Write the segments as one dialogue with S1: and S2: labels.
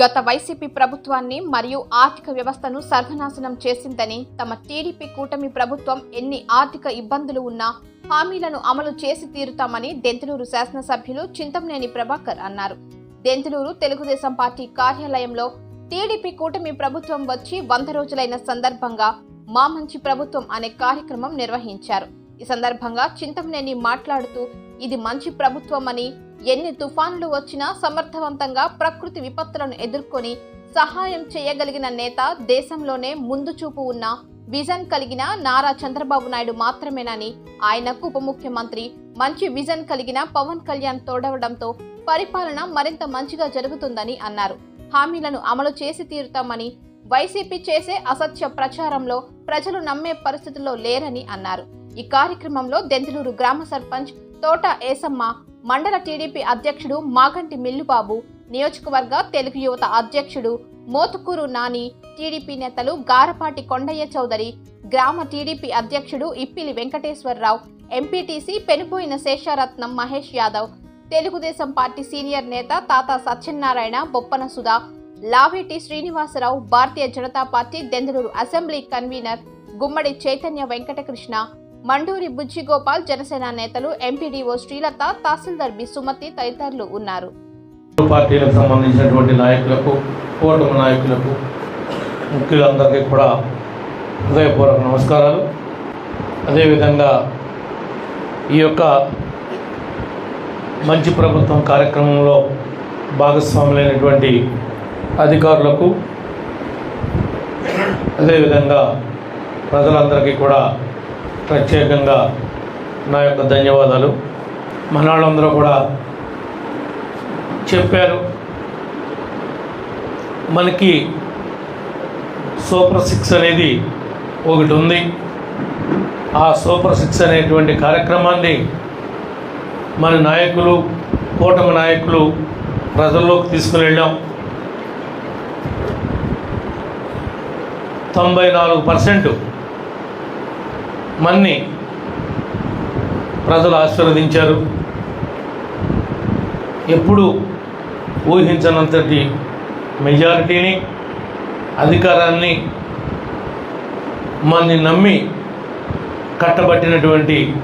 S1: గత వైసీపీ ప్రభుత్వాన్ని మరియు ఆర్థిక వ్యవస్థను సర్వనాశనం చేసిందని తమ టీడీపీ కూటమి ప్రభుత్వం ఎన్ని ఆర్థిక ఇబ్బందులు ఉన్నా హామీలను అమలు చేసి తీరుతామని దెంతులూరు శాసనసభ్యులు చింతమనేని ప్రభాకర్ అన్నారు. దెంతులూరు తెలుగుదేశం పార్టీ కార్యాలయంలో టీడీపీ కూటమి ప్రభుత్వం వచ్చి వంద రోజులైన సందర్భంగా మా మంచి ప్రభుత్వం అనే కార్యక్రమం నిర్వహించారు. ఈ సందర్భంగా చింతమనేని మాట్లాడుతూ ఇది మంచి ప్రభుత్వం అని ఎన్ని తుఫాన్లు వచ్చినా సమర్థవంతంగా ప్రకృతి విపత్తులను ఎదుర్కొని సహాయం చేయగలిగిన నేత దేశంలోనే ముందు చూపు ఉన్న విజన్ కలిగిన నారా చంద్రబాబు నాయుడు మాత్రమేనని ఆయనకు ఉప ముఖ్యమంత్రి మంచి విజన్ కలిగిన పవన్ కళ్యాణ్ తోడవడంతో పరిపాలన మరింత మంచిగా జరుగుతుందని అన్నారు. హామీలను అమలు చేసి తీరుతామని వైసీపీ చేసే అసత్య ప్రచారంలో ప్రజలు నమ్మే పరిస్థితుల్లో లేరని అన్నారు. ఈ కార్యక్రమంలో దెందులూరు గ్రామ సర్పంచ్ తోట ఏసమ్మ మండల టీడీపీ అధ్యక్షుడు మాగంటి మిల్లుబాబు నియోజకవర్గ తెలుగు యువత అధ్యక్షుడు మోతుకూరు నాని టీడీపీ నేతలు గారపాటి కొండయ్య చౌదరి గ్రామ టీడీపీ అధ్యక్షుడు Ippili Venkateswara Rao MPTC Penupoyina Sesharatnam Mahesh Yadav Telugu Desam party senior నేత Tata Satyanarayana Boppana Sudha Laveti Srinivasa Rao Bharatiya Janata party Denduluru assembly convener Gummadi Chaitanya Venkatakrishna Manduri Bujjigopal Janasena నేతలు MPDO Srilatha tahsildar B Sumathi తదితరులు ఉన్నారు.
S2: పార్టీలకు సంబంధించినటువంటి నాయకులకు కూటమి నాయకులకు ముఖ్యులందరికీ కూడా హృదయపూర్వక నమస్కారాలు. అదేవిధంగా ఈ యొక్క మంచి ప్రభుత్వం కార్యక్రమంలో భాగస్వాములైనటువంటి అధికారులకు అదేవిధంగా ప్రజలందరికీ కూడా ప్రత్యేకంగా నా యొక్క ధన్యవాదాలు. మన వాళ్ళందరూ కూడా చెప్పారు. మనకి సూపర్ సిక్స్ అనేది ఒకటి ఉంది. ఆ సూపర్ సిక్స్ అనేటువంటి కార్యక్రమాన్ని మన నాయకులు కూటమి నాయకులు ప్రజల్లోకి తీసుకుని వెళ్ళాం. తొంభై నాలుగు పర్సెంట్ మన్ని ప్రజలు ఆశీర్వదించారు. ఎప్పుడు ఊహించనంతటి మెజారిటీని అధికారాన్ని మనని నమ్మి కట్టబట్టినటువంటి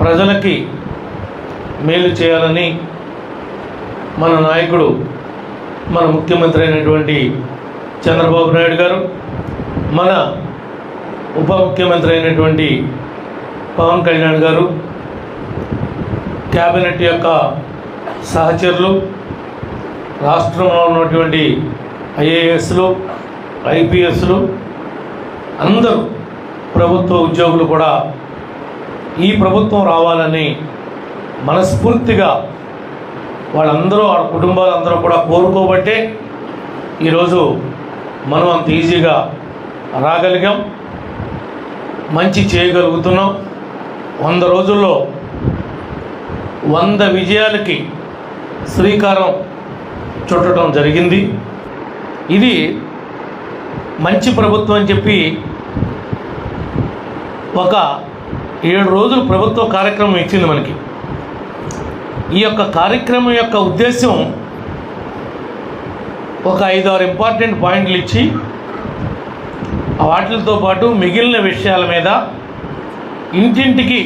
S2: ప్రజలకి మేలు చేయాలని మన నాయకుడు మన ముఖ్యమంత్రి అయినటువంటి చంద్రబాబు నాయుడు గారు మన ఉప ముఖ్యమంత్రి అయినటువంటి పవన్ కళ్యాణ్ గారు క్యాబినెట్ యొక్క సహచరులు రాష్ట్రంలో ఉన్నటువంటి ఐఏఎస్లు ఐపీఎస్లు అందరూ ప్రభుత్వ ఉద్యోగులు కూడా ఈ ప్రభుత్వం రావాలని మనస్ఫూర్తిగా వాళ్ళందరూ వాళ్ళ కుటుంబాలందరూ కూడా కోరుకోబట్టే ఈరోజు మనం అంత ఈజీగా రాగలిగాం. మంచి చేయగలుగుతున్నాం వంద రోజుల్లో వంద విజయాలకి శ్రీకారం చుట్టడం జరిగింది. ఇది మంచి ప్రభుత్వం అని చెప్పి ఒక ఏడు రోజులు ప్రభుత్వ కార్యక్రమం ఇచ్చింది మనకి. ఈ యొక్క కార్యక్రమం యొక్క ఉద్దేశం ఒక ఐదు ఆరు ఇంపార్టెంట్ పాయింట్లు ఇచ్చి వాటితో పాటు మిగిలిన విషయాల మీద ఇంటింటికి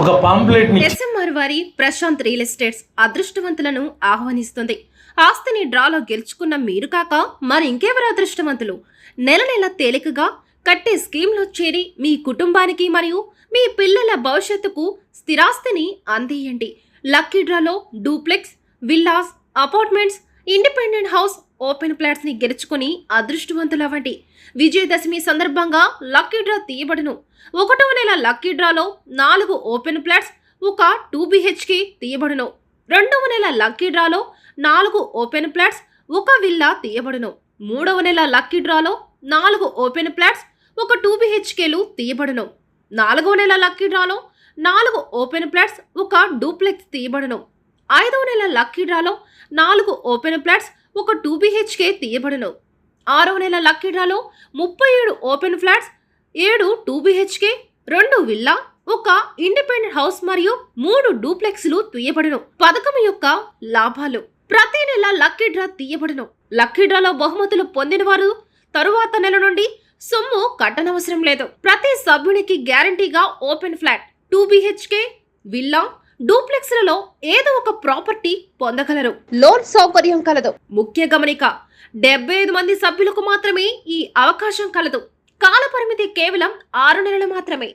S2: ఒక పాంప్లెట్
S3: ఎస్ఎంఆర్ వారి ప్రశాంత్ రియల్ ఎస్టేట్స్ అదృష్టవంతులను ఆహ్వానిస్తుంది. ఆస్తిని డ్రాలో గెలుచుకున్న మీరు కాక మరి ఇంకెవరు అదృష్టవంతులు? నెల నెల తేలికగా కట్టే స్కీమ్లో చేరి మీ కుటుంబానికి మరియు మీ పిల్లల భవిష్యత్తుకు స్థిరాస్తిని అందియండి. లక్కీ డ్రాలో duplex villas apartments independent house open ప్లాట్స్ని గెలుచుకొని గెలుచుకుని అదృష్టవంతులవ్వండి విజయదశమి సందర్భంగా లక్కీ డ్రా తీయబడును. ఒకటవ నెల లక్కీ డ్రాలో నాలుగు ఓపెన్ ప్లాట్స్ ఒక టూ బిహెచ్కే తీయబడును. రెండవ నెల లక్కీ డ్రాలో నాలుగు ఓపెన్ ప్లాట్స్ ఒక విల్లా తీయబడును. మూడవ నెల లక్కీ డ్రాలో నాలుగు ఓపెన్ ప్లాట్స్ ఒక టూ బిహెచ్కేలు తీయబడును. నాలుగవ నెల లక్కీ డ్రాలో నాలుగు ఓపెన్ ప్లాట్స్ ఒక డూప్లెక్స్ తీయబడును. ఐదవ నెల లక్కీ డ్రాలో నాలుగు ఓపెన్ ప్లాట్స్ ఒక టూ బిహెచ్కే తీయబడును. ఆరవ నెల లక్కీ డ్రాలో ముప్పై ఏడు ఓపెన్ ఫ్లాట్స్ ఏడు టూ బిహెచ్కే రెండు విల్లా ఒక ఇండిపెండెంట్ హౌస్ మరియు మూడు డూప్లెక్స్లు తీయబడను. పథకం యొక్క లాభాలు. ప్రతి నెల లక్కీ డ్రా తీయబడను. లక్కీ డ్రాలో బహుమతులు పొందిన వారు తరువాత నెల నుండి సొమ్ము కట్టనవసరం లేదు. ప్రతి సభ్యునికి గ్యారంటీగా open flat two BHK villa డూప్లెక్స్లలో ఏదో ఒక ప్రాపర్టీ పొందగలరు. లోన్ సౌకర్యం కలదు. ముఖ్య గమనిక డెబ్బై ఐదు మంది సభ్యులకు మాత్రమే ఈ అవకాశం కలదు. కాల పరిమితి కేవలం ఆరు నెలలు మాత్రమే.